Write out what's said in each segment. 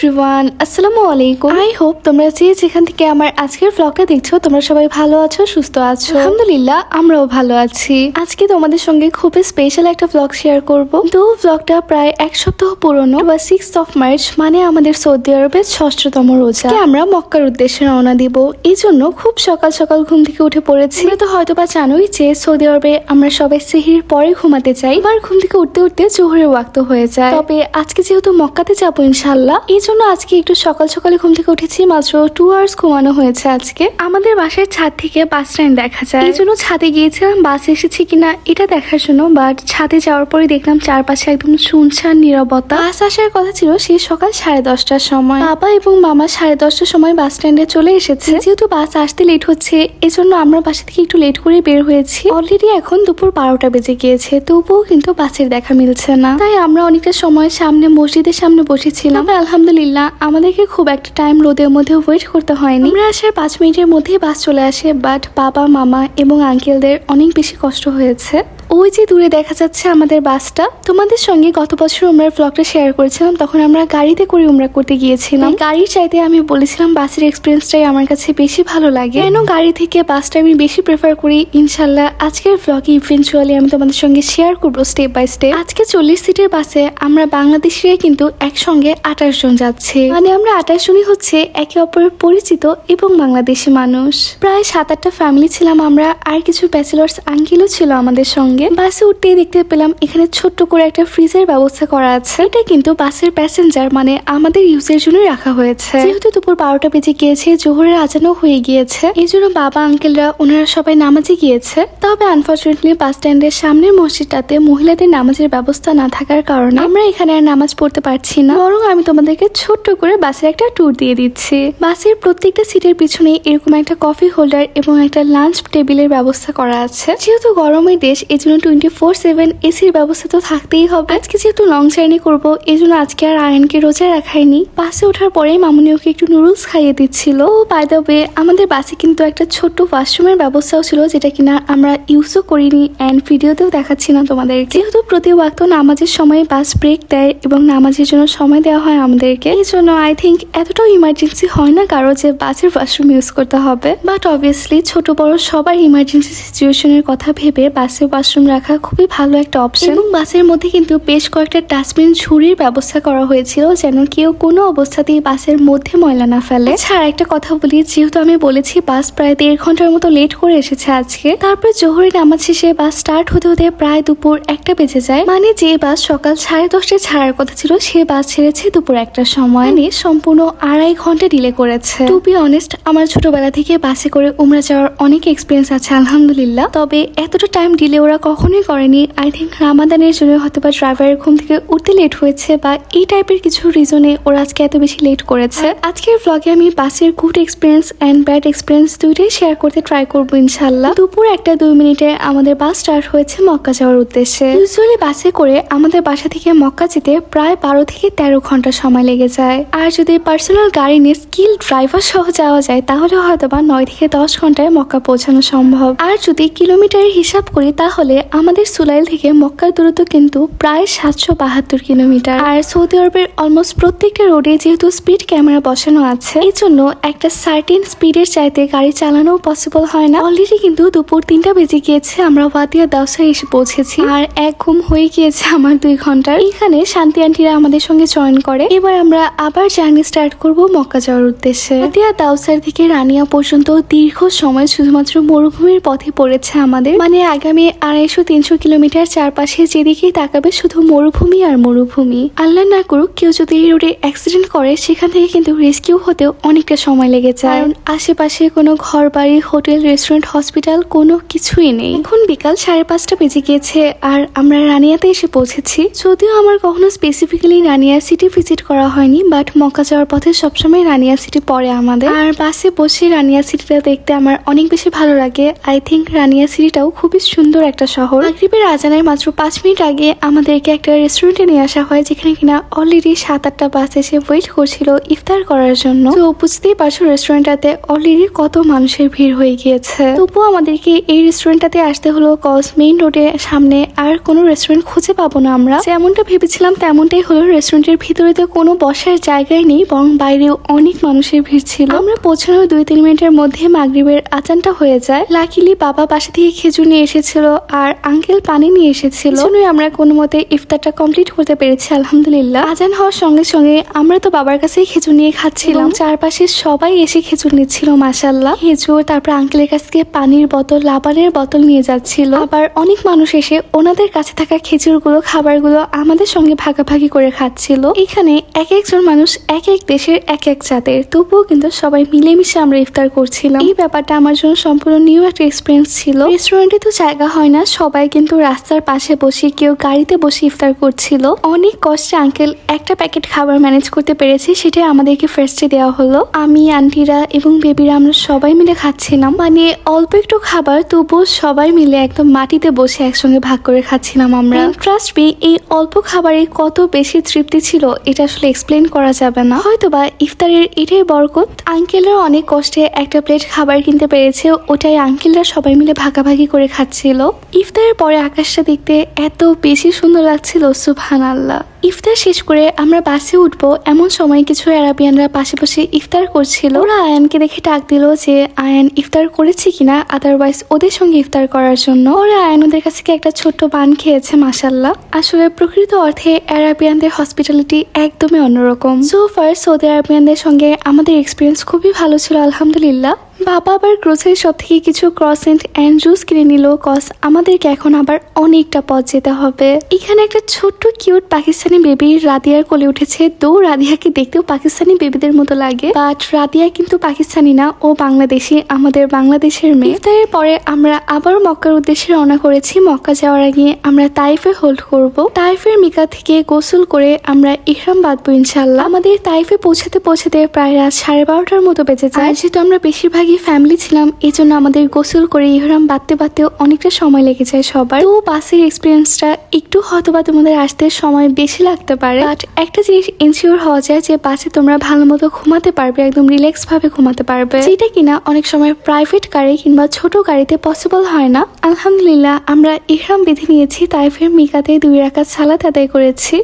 Everyone আসসালামু আলাইকুম। I hope তোমরা যে যেখান থেকে আমার আজকের ব্লগটা দেখছ তোমরা সবাই ভালো আছো সুস্থ আছো। আলহামদুলিল্লাহ আমরাও ভালো আছি। আজকে তোমাদের সঙ্গে খুবই স্পেশাল একটা ব্লগ শেয়ার করব। তো ব্লগটা প্রায় এক সপ্তাহ পুরনো বা সিক্স অফ মার্চ মানে আমাদের সৌদি আরবের ষষ্ঠতম রোজা। আমরা মক্কার উদ্দেশ্যে রওনা দিব। এই জন্য খুব সকাল সকাল ঘুম থেকে উঠে পড়েছি। তো হয়তো বা জানোই যে সৌদি আরবে আমরা সবাই সেহির পরে ঘুমাতে চাই। এবার ঘুম থেকে উঠতে উঠতে জোহরের ওয়াক্ত হয়ে যায়। তবে আজকে যেহেতু মক্কাতে যাব ইনশাল্লাহ এই জন্য আজকে একটু সকাল সকালে ঘুম থেকে উঠেছি, মাত্র টু আওয়ার্স ঘুমানো হয়েছে আজকে। আমাদের বাসার ছাদ থেকে বাস স্ট্যান্ড দেখা যায়। এই জন্য ছাদে গিয়েছিলাম বাস এসেছে কিনা এটা দেখার জন্য বাট ছাদে যাওয়ার পরে দেখলাম চারপাশে একদম শুনশান নিরবতা। বাস আসার কথা ছিল সেই সকাল সাড়ে দশটার সময়। বাবা এবং মামা সাড়ে দশটার সময় বাস স্ট্যান্ডে চলে এসেছে। যেহেতু বাস আসতে লেট হচ্ছে, এজন্য আমরা বাসা থেকে একটু লেট করে বের হয়েছি। অলরেডি এখন দুপুর বারোটা বেজে গিয়েছে, তবুও কিন্তু বাসের দেখা মিলছে না। তাই আমরা অনেকটা সময় সামনে মসজিদের সামনে বসেছিলাম। তবে আলহামদুলিল্লাহ, আমাদেরকে খুব একটা টাইম রোদের মধ্যে ওয়েট করতে হয়নি। আমরা আসার পাঁচ মিনিটের মধ্যেই বাস চলে আসে বাট বাবা, মামা এবং আঙ্কেলদের অনেক বেশি কষ্ট হয়েছে। ওই যে দূরে দেখা যাচ্ছে আমাদের বাসটা। তোমাদের সঙ্গে গত বছর আমরা ব্লগটা শেয়ার করেছিলাম তখন আমরা গাড়িতে করে উমরা করতে গিয়েছিলাম। গাড়ির চাইতে আমি বলেছিলাম বাসের এক্সপিরিয়েন্সটাই আমার কাছে বেশি ভালো লাগে। কেন গাড়ি থেকে বাসটা আমি বেশি প্রেফার করি? ইনশাল্লাহ আজকের ব্লগে ইভেন্চুয়ালি আমি তোমাদের সঙ্গে শেয়ার করব স্টেপ বাই স্টেপ আজকে চল্লিশ সিটের বাসে আমরা বাংলাদেশিরা কিন্তু একসঙ্গে আঠাশ জন যাচ্ছে। মানে আমরা আঠাশ জনই হচ্ছে একে অপরের পরিচিত এবং বাংলাদেশি মানুষ। প্রায় সাত আটটা ফ্যামিলি ছিলাম আমরা আর কিছু ব্যাচেলার্স আঙ্কেলও ছিল আমাদের সঙ্গে। বাসে উঠতেই দেখতে পেলাম এখানে ছোট্ট করে একটা ফ্রিজের ব্যবস্থা করা আছে। এটা কিন্তু বাসের প্যাসেঞ্জার মানে আমাদের ইউজের জন্য রাখা হয়েছে। যেহেতু দুপুর বারোটা বেজে গিয়েছে, জোহরের আজানো হয়ে গিয়েছে। এই জন্য বাবা, আঙ্কেলরা, ওনারা সবাই নামাজে গিয়েছে। তবে আনফর্চুনেটলি বাস স্ট্যান্ডের সামনের মসজিদটাতে মহিলাদের নামাজের ব্যবস্থা না থাকার কারণে আমরা এখানে আর নামাজ পড়তে পারছি না। বরং আমি তোমাদেরকে ছোট্ট করে বাসের একটা ট্যুর দিয়ে দিচ্ছি। বাসের প্রত্যেকটা সিটের পিছনে এরকম একটা কফি হোল্ডার এবং একটা লাঞ্চ টেবিলের ব্যবস্থা করা আছে। যেহেতু গরমের দেশ, এই জন্য টোয়েন্টি ফোর সেভেন এসির ব্যবস্থা তো থাকতেই হবে। আজকে যেহেতু লং জার্নি করব এই জন্য আজকে আর আয়নকে রোজা রাখাইনি। বাসে ওঠার পরে মামুনি ওকে একটু নুডলস খাইয়ে দিচ্ছিল। বাই দ্য ওয়ে আমাদের বাসে কিন্তু একটা ছোট্ট ওয়াশরুমের ব্যবস্থাও ছিল, যেটা কিনা আমরা ইউজও করিনি অ্যান্ড ভিডিওতেও দেখাচ্ছি না তোমাদের যেহেতু প্রতি ওয়াক্ত নামাজের সময় বাস ব্রেক দেয় এবং নামাজের জন্য সময় দেওয়া হয় আমাদেরকে, এই জন্য আই থিঙ্ক এতটাও ইমার্জেন্সি হয় না কারও যে বাসের ওয়াশরুম ইউজ করতে হবে। বাট অবভিয়াসলি ছোট বড় সবার ইমার্জেন্সি সিচুয়েশনের কথা ভেবে বাসে ওয়াশরুম রাখা খুবই ভালো একটা অপশন এবং বাসের মধ্যে কিন্তু বেশ কয়েকটা ডাস্টবিন ঝুড়ির ব্যবস্থা করা হয়েছিল যেন কেউ কোনো অবস্থাতেই বাসের মধ্যে ময়লা না ফেলে। ছাড়া একটা কথা বলি যেহেতু আমি বলেছি বাস প্রায় দেড় ঘণ্টার মতো লেট করে এসেছে আজকে তারপর জোহরের নামাজ শেষে বাস স্টার্ট হতে হতে প্রায় দুপুর একটা বেজে যায়। মানে যে বাস সকাল সাড়ে দশটায় ছাড়ার কথা ছিল সে বাস ছেড়েছে দুপুর একটার সময়। নিয়ে সম্পূর্ণ আড়াই ঘণ্টা ডিলে করেছে। টু বি অনেস্ট আমার ছোটবেলা থেকে বাসে করে উমরা যাওয়ার অনেক এক্সপিরিয়েন্স আছে আলহামদুলিল্লাহ। তবে এতটা টাইম ডিলে ওরা কখনোই করেনি। আই থিঙ্ক রামাদানের জন্য হয়তো বা ড্রাইভারের ঘুম থেকে উঠতে লেট হয়েছে বা এই টাইপের কিছু রিজনে ওরা আজকে এত বেশি লেট করেছে। আজকের ব্লগে আমি বাসের good experience and bad experience দুইটাই শেয়ার করতে ট্রাই করব ইনশাল্লাহ দুপুর একটা দুই মিনিটে আমাদের বাস স্টার্ট হয়েছে মক্কা যাওয়ার উদ্দেশ্যে। ইউজুয়ালি বাসে করে আমাদের বাসা থেকে মক্কা যেতে প্রায় বারো থেকে তেরো ঘণ্টা সময় লেগে যায়। আর যদি পার্সোনাল গাড়ি নিয়ে স্কিল ড্রাইভার সহ যাওয়া যায় তাহলে হয়তো বা নয় থেকে দশ ঘন্টায় মক্কা পৌঁছানো সম্ভব। আর যদি কিলোমিটারের হিসাব করি তাহলে আমাদের সুলাইল থেকে মক্কার দূরত্ব কিন্তু প্রায় সাতশো বাহাত্তর কিলোমিটার। আর সৌদি আরবের অলমোস্ট প্রত্যেকটা রোডে যেহেতু স্পিড ক্যামেরা বসানো আছে, এই জন্য একটা সার্টেন স্পিডের চাইতে গাড়ি চালানো পসিবল হয় না। অলরেডি কিন্তু দুপুর তিনটা বেজে গিয়েছে, আমরা ওয়াদিয়া দাউসায় এসে পৌঁছেছি। আর এক ঘুম হয়ে গিয়েছে আমার দুই ঘণ্টার। এখানে শান্তি আন্টিরা আমাদের সঙ্গে জয়েন করে। এবার আমরা আবার জার্নি স্টার্ট করব মক্কা যাওয়ার উদ্দেশ্যে। ওয়াদিয়া দাওসার থেকে রানিয়া পর্যন্ত দীর্ঘ সময় শুধুমাত্র মরুভূমির পথে পড়েছে আমাদের। মানে আগামী আড়াইশো তিনশো কিলোমিটার চারপাশে যেদিকেই তাকাবে শুধু মরুভূমি আর মরুভূমি। আল্লাহ না করুক কেউ যদি এই রোডে অ্যাক্সিডেন্ট করে, সেখান থেকে কিন্তু রেস্কিউ হতেও অনেকটা সময় লেগে যায়। কারণ আশেপাশে কোনো ঘর বাড়ি হোটেল রেস্টুরেন্ট হসপিটাল কোনো কিছুই নেই। এখন বিকাল সাড়ে পাঁচটা বেজে গিয়েছে আর আমরা রানিয়াতে এসে পৌঁছেছি। যদিও আমার কখনো স্পেসিফিক্যালি রানিয়া সিটি ভিজিট করা হয়নি বাট মক্কা যাওয়ার পথে সবসময় রানিয়া সিটি পড়ে আমাদের। আর বাসে বসে রানিয়া সিটিটা দেখতে আমার অনেক বেশি ভালো লাগে। আই থিঙ্ক রানিয়া সিটিটাও খুবই সুন্দর একটা শহর। মাগরিবের আজানের মাত্র পাঁচ মিনিট আগে আমাদেরকে একটা রেস্টুরেন্টে নিয়ে আসা হয়, যেখানে কিনা অলরেডি সাত আটটা বাস এসে ওয়েট করছিল ইফতার করার জন্য। তো বুঝতেই পারছ রেস্টুরেন্টটাতে অলরেডি কত মানুষের ভিড় হয়ে গিয়েছে। তবুও আমাদেরকে এই রেস্টুরেন্টটাতে আসতে হলো কজ মেইন রোডে সামনে আর কোনো রেস্টুরেন্ট খুঁজে পাবো না আমরা। যেমনটা ভেবেছিলাম, তেমনটাই হলো রেস্টুরেন্টের ভিতরে তো কোনো বসার জায়গায় নেই, বরং বাইরেও অনেক মানুষের ভিড় ছিল। আমরা পৌঁছানোর দুই তিন মিনিটের মধ্যে মাগরিবের আচানটা হয়ে যায়। লাকিলি বাবা বাসা থেকে খেজুর নিয়ে এসেছিল আর আঙ্কেল পানি নিয়ে এসেছিল। জন্যই আমরা কোনো মতে ইফতারটা কমপ্লিট করতে পেরেছি আলহামদুলিল্লাহ। আজান হওয়ার সঙ্গে সঙ্গে আমরা তো বাবার কাছেই খেজুর নিয়ে খাচ্ছিলাম। চারপাশে সবাই এসে খেজুর নিচ্ছিল মাসাল্লাহ খেজুর তারপর আঙ্কেলের কাছ থেকে পানির বোতল লাবানের বোতল নিয়ে যাচ্ছিল। আবার অনেক মানুষ এসে ওনাদের কাছে থাকা খেজুরগুলো খাবারগুলো আমাদের সঙ্গে ভাগাভাগি করে খাচ্ছিল। এখানে এক একজন মানুষ এক এক দেশের এক এক জাতের। তবুও কিন্তু সবাই মিলেমিশে আমরা ইফতার করছিলাম। এই ব্যাপারটা আমার জন্য সম্পূর্ণ নিউ একটা এক্সপিরিয়েন্স ছিল। রেস্টুরেন্টে তো জায়গা হয় না সবাই কিন্তু রাস্তার পাশে বসে কেউ গাড়িতে বসে ইফতার করছিল। অনেক কষ্টে আঙ্কেল একটা প্যাকেট খাবার ম্যানেজ করতে পেরেছি, সেটাই আমাদেরকে ফার্স্টে দেওয়া হলো। আমি আন্টিরা এবং বেবিরা আমরা সবাই মিলে খাচ্ছিলাম। মানে অল্প একটু খাবার, তবুও সবাই মিলে একদম মাটিতে বসে একসঙ্গে ভাগ করে খাচ্ছিলাম আমরা। ট্রাস্ট মি এই অল্প খাবারে কত বেশি তৃপ্তি ছিল, এটা আসলে এক্সপ্লেন করা যাবে না। হয়তোবা ইফতারের এটাই বরকত আঙ্কেলরা অনেক কষ্টে একটা প্লেট খাবার কিনতে পেরেছে, ওটাই আঙ্কেলরা সবাই মিলে ভাগাভাগি করে খাচ্ছিল। ইফতারের পরে আকাশটা দেখতে এত বেশি সুন্দর লাগছিল সুবহান আল্লাহ ইফতার শেষ করে আমরা বাসে উঠবো, এমন সময় কিছু অ্যারাবিয়ানরা পাশে বসে ইফতার করছিল। ওরা আয়ানকে দেখে ডাক দিল যে, আয়ান ইফতার করেছে কিনা? আদারওয়াইজ ওদের সঙ্গে ইফতার করার জন্য। ওরা আয়ান ওদের কাছ থেকে একটা ছোট্ট পান খেয়েছে মাসাল্লাহ আসলে প্রকৃত অর্থে অ্যারাবিয়ানদের হসপিটালিটি একদমই অন্যরকম। সো ফার সৌদি আরবিয়ানদের সঙ্গে আমাদের এক্সপিরিয়েন্স খুবই ভালো ছিল, আলহামদুলিল্লাহ। বাবা আবার গ্রোসারি শপ থেকে কিছু ক্রসেন্ট অ্যান্ড জুস কিনে নিল। কস আমাদেরকে এখন আবার অনেকটা পথ যেতে হবে। এখানে একটা ছোট্ট কিউট পাকিস্তানি বেবি রাদিয়ার কোলে উঠেছে। তো রাদিয়াকে দেখতেও পাকিস্তানি বেবিদের মতো লাগে। বাট রাদিয়া কিন্তু পাকিস্তানি না, ও বাংলাদেশি, আমাদের বাংলাদেশের মেয়ে। ইফতারের পরে আমরা আবার মক্কার উদ্দেশ্যে রওনা করেছি। মক্কা যাওয়ার আগে আমরা তাইফে হোল্ড করব। তাইফের মিকা থেকে গোসল করে আমরা ইহরাম বাঁধবো ইনশাল্লাহ আমাদের তাইফে পৌঁছাতে পৌঁছাতে প্রায় রাত সাড়ে বারোটার মতো বেজে যায়। যেহেতু আমরা বেশিরভাগই ফ্যামিলি ছিলাম, এই জন্য আমাদের গোসল করে ইহরাম বাঁধতে বাঁধতেও অনেকটা সময় লেগে যায় সবার। তো বাসের এক্সপিরিয়েন্সটা একটু হয়তো বা তোমাদের আসতে সময় বেশি লাগতে পারে। বাট একটা জিনিস ইনসিওর হওয়া যায় যে বাসে তোমরা ভালো মতো ঘুমাতে পারবে, একদম রিল্যাক্স ভাবে ঘুমাতে পারবে। যেটা কিনা অনেক সময় প্রাইভেট গাড়ি কিংবা ছোট গাড়িতে পসিবল হয় না। আলহামদুলিল্লাহ, আমরা ইহরাম বিধি নিয়েছি, তাইফের মিকাতে দুই রাকাত সালাত আদায় করেছি।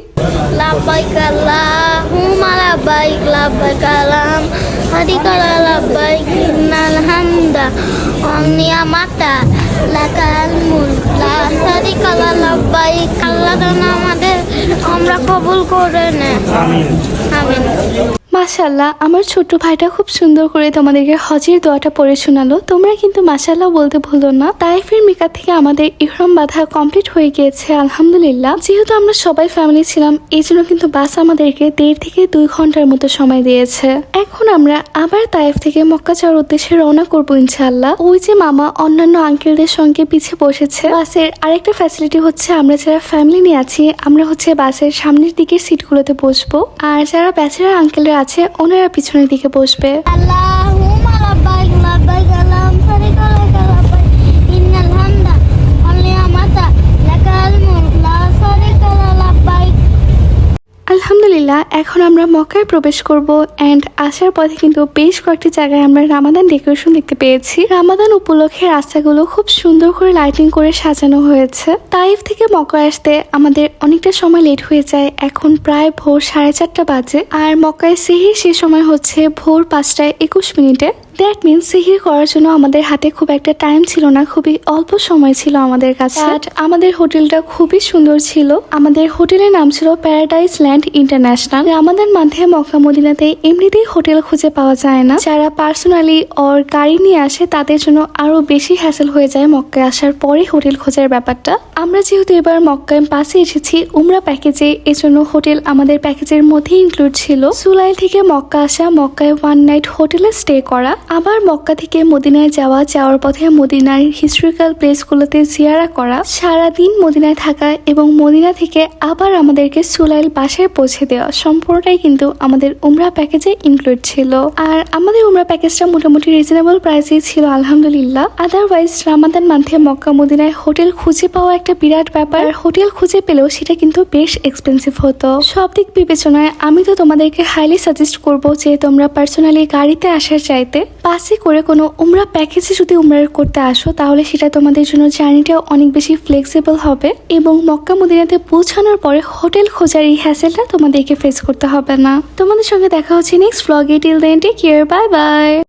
Allahumma labbaik labbaik alam hadikala labbaik innal hamda wa ni'mata lakal mulk la kala labbaik আল্লাহ যেন আমাদের আমরা কবুল করে নে আমিন মাশাল্লাহ আমার ছোট্ট ভাইটা খুব সুন্দর করে তোমাদেরকে হজের দোয়াটা পড়ে শোনালো। তোমরা কিন্তু মাশাল্লাহ বলতে ভুলো না। তাইফের মিকা থেকে আমাদের ইহরাম বাঁধা কমপ্লিট হয়ে গিয়েছে, আলহামদুলিল্লাহ। যেহেতু আমরা সবাই ফ্যামিলি ছিলাম এই জন্য কিন্তু বাস আমাদেরকে দেড় থেকে দুই ঘণ্টার মতো সময় দিয়েছে। এখন আমরা আবার তাইফ থেকে মক্কা যাওয়ার উদ্দেশ্যে রওনা করব ইনশাল্লাহ ওই যে মামা, অন্যান্য আঙ্কেলদের সঙ্গে পিছিয়ে বসেছে। বাসের আরেকটা ফ্যাসিলিটি হচ্ছে, আমরা যারা ফ্যামিলি নিয়ে আছি, আমরা হচ্ছে বাসের সামনের দিকের সিটগুলোতে বসবো। আর যারা ব্যাচেলার আঙ্কেলরা আছে ওনারা পিছনের দিকে বসবে। Allahumma labbaik labbaik alam sharika laka labbaik innal hamda wan ni'mata lakal mulk la sharika la labbaik আলহামদুলিল্লাহ, এখন আমরা মক্কায় প্রবেশ করব অ্যান্ড আসার পথে কিন্তু বেশ কয়েকটি জায়গায় আমরা রামাদান ডেকোরেশন দেখতে পেয়েছি। রামাদান উপলক্ষে রাস্তাগুলো খুব সুন্দর করে লাইটিং করে সাজানো হয়েছে। তাইফ থেকে মক্কায় আসতে আমাদের অনেকটা সময় লেট হয়ে যায়, এখন প্রায় ভোর সাড়ে চারটা বাজে। আর মক্কায় সেহির সে সময় হচ্ছে ভোর পাঁচটায় একুশ মিনিটে। দ্যাট মিনস সিহির করার জন্য আমাদের হাতে খুব একটা টাইম ছিল না, খুবই অল্প সময় ছিল আমাদের কাছে। আমাদের হোটেলটা খুবই সুন্দর ছিল। আমাদের হোটেলের নাম ছিল প্যারাডাইস ল্যান্ড ইন্টারন্যাশনাল আমাদের মাঝে মক্কা মদিনাতে এমনিতেই হোটেল খুঁজে পাওয়া যায় না। যারা পার্সোনালি ওর গাড়ি নিয়ে আসে, তাদের জন্য আরও বেশি হ্যাসেল হয়ে যায় মক্কায় আসার পরে হোটেল খোঁজার ব্যাপারটা। আমরা যেহেতু এবার মক্কায় পাশে এসেছি, উমরা প্যাকেজে এজন্য হোটেল আমাদের প্যাকেজের মধ্যে ইনক্লুড ছিল। সুলাই থেকে মক্কা আসা, মক্কায় ওয়ান নাইট হোটেলে স্টে করা। আবার মক্কা থেকে মদিনায় যাওয়া, যাওয়ার পথে মদিনার হিস্টোরিক্যাল প্লেসগুলোতে জিয়ারা করা, সারাদিন মদিনায় থাকা এবং মদিনা থেকে আবার আমাদেরকে সুলাইল বাসায় পৌঁছে দেওয়া সম্পূর্ণটাই কিন্তু আমাদের উমরা প্যাকেজে ইনক্লুড ছিল। আর আমাদের উমরা প্যাকেজটা মোটামুটি রিজনেবল প্রাইসেই ছিল, আলহামদুলিল্লাহ। আদারওয়াইজ রামাদান মান্থে মক্কা মদিনায় হোটেল খুঁজে পাওয়া একটা বিরাট ব্যাপার। হোটেল খুঁজে পেলেও সেটা কিন্তু বেশ এক্সপেন্সিভ হতো। সব দিক বিবেচনায় আমি তো তোমাদেরকে হাইলি সাজেস্ট করব যে তোমরা পার্সোনালি গাড়িতে আসার চাইতে বাসে করে কোনো উমরা প্যাকেজে যদি উমরা করতে আসো, তাহলে সেটা তোমাদের জন্য জার্নিটাও অনেক বেশি ফ্লেক্সিবল হবে এবং মক্কা মদিনাতে পৌঁছানোর পরে হোটেল খোঁজার এই হ্যাসেলটা তোমাদেরকে ফেস করতে হবে না। তোমাদের সঙ্গে দেখা হচ্ছে নেক্সট ব্লগে till then take care bye bye